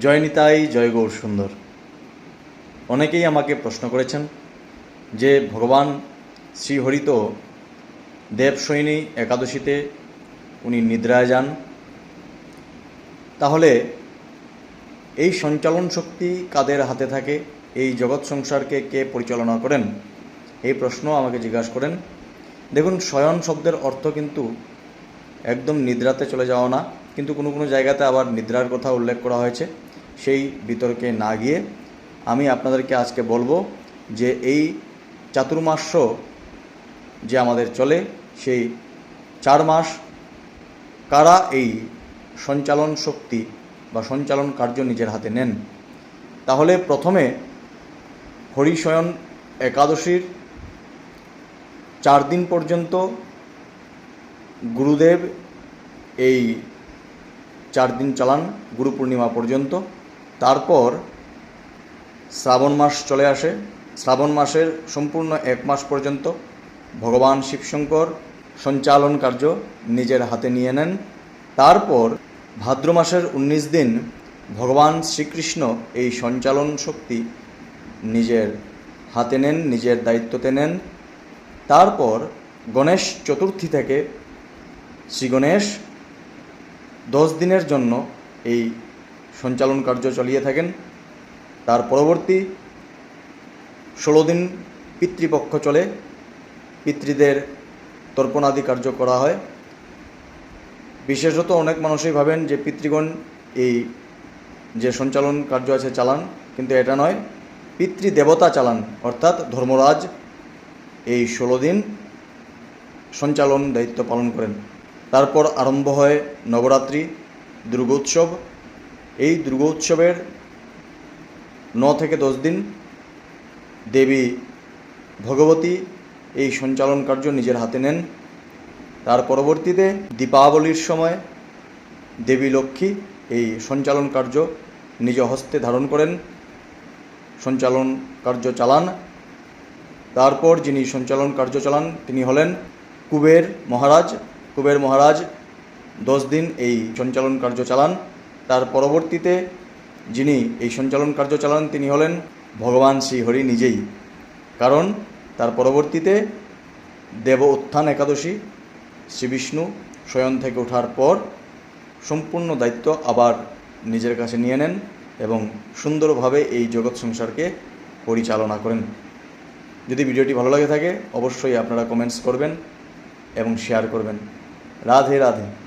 জয় নিতাই জয় গৌর সুন্দর। অনেকেই আমাকে প্রশ্ন করেছেন যে, ভগবান শ্রীহরিত দেবসৈনী একাদশীতে উনি নিদ্রায় যান। তাহলে এই সঞ্চালন শক্তি কাদের হাতে থাকে? এই জগৎ সংসারকে কে পরিচালনা করেন? এই প্রশ্ন আমাকে জিজ্ঞাসা করেন। দেখুন শয়ন শব্দের অর্থ কিন্তু একদম নিদ্রাতে চলে যাওয়া না। কিন্তু কোনো কোনো জায়গাতে আবার নিদ্রার কথা উল্লেখ করা হয়েছে। সেই বিতর্কে না গিয়ে আমি আপনাদেরকে আজকে বলব যে এই চাতুর্মাস্য যে আমাদের চলে, সেই চার মাস কারা এই সঞ্চালন শক্তি বা সঞ্চালন কার্য নিজের হাতে নেন? তাহলে প্রথমে হরিশয়ন একাদশীর চার দিন পর্যন্ত গুরুদেব এই চার দিন চালান গুরু পূর্ণিমা পর্যন্ত। তারপর শ্রাবণ মাস চলে আসে। শ্রাবণ মাসের সম্পূর্ণ এক মাস পর্যন্ত ভগবান শিবশঙ্কর সঞ্চালন কার্য নিজের হাতে নিয়ে নেন। তারপর ভাদ্র মাসের উনিশ দিন ভগবান শ্রীকৃষ্ণ এই সঞ্চালন শক্তি নিজের হাতে নেন, নিজের দায়িত্বতে নেন। তারপর গণেশ চতুর্থী থেকে শ্রী গণেশ দশ দিনের জন্য এই সঞ্চালন কার্য চালিয়ে থাকেন। তার পরবর্তী ষোলো দিন পিতৃপক্ষ চলে। পিতৃদের তর্পণাদি কার্য করা হয়। বিশেষত অনেক মানুষই ভাবেন যে পিতৃগণ এই যে সঞ্চালন কার্য আছে চালান, কিন্তু এটা নয়। পিতৃদেবতা চালান, অর্থাৎ ধর্মরাজ এই ষোলো দিন সঞ্চালন দায়িত্ব পালন করেন। তারপর আরম্ভ হয় নবরাত্রি, দুর্গোৎসব। এই দুর্গোৎসবের ন থেকে দশ দিন দেবী ভগবতী এই সঞ্চালন কার্য নিজের হাতে নেন। তার পরবর্তীতে দীপাবলির সময় দেবী লক্ষ্মী এই সঞ্চালন কার্য নিজ হস্তে ধারণ করেন। সঞ্চালন কার্য চালান। তারপর যিনি সঞ্চালন কার্য চালান তিনি হলেন কুবের মহারাজ। কুবের মহারাজ দশ দিন এই সঞ্চালন কার্য চালান। তার পরবর্তীতে যিনি এই সঞ্চালন কার্য চালান, তিনি হলেন ভগবান শ্রীহরি নিজেই। কারণ তার পরবর্তীতে দেব উত্থান একাদশী শ্রী বিষ্ণু শয়ন থেকে ওঠার পর সম্পূর্ণ দায়িত্ব আবার নিজের কাছে নিয়ে নেন এবং সুন্দরভাবে এই জগৎ সংসারকে পরিচালনা করেন। যদি ভিডিওটি ভালো লাগে থাকে, অবশ্যই আপনারা কমেন্টস করবেন এবং শেয়ার করবেন। राधे राधे।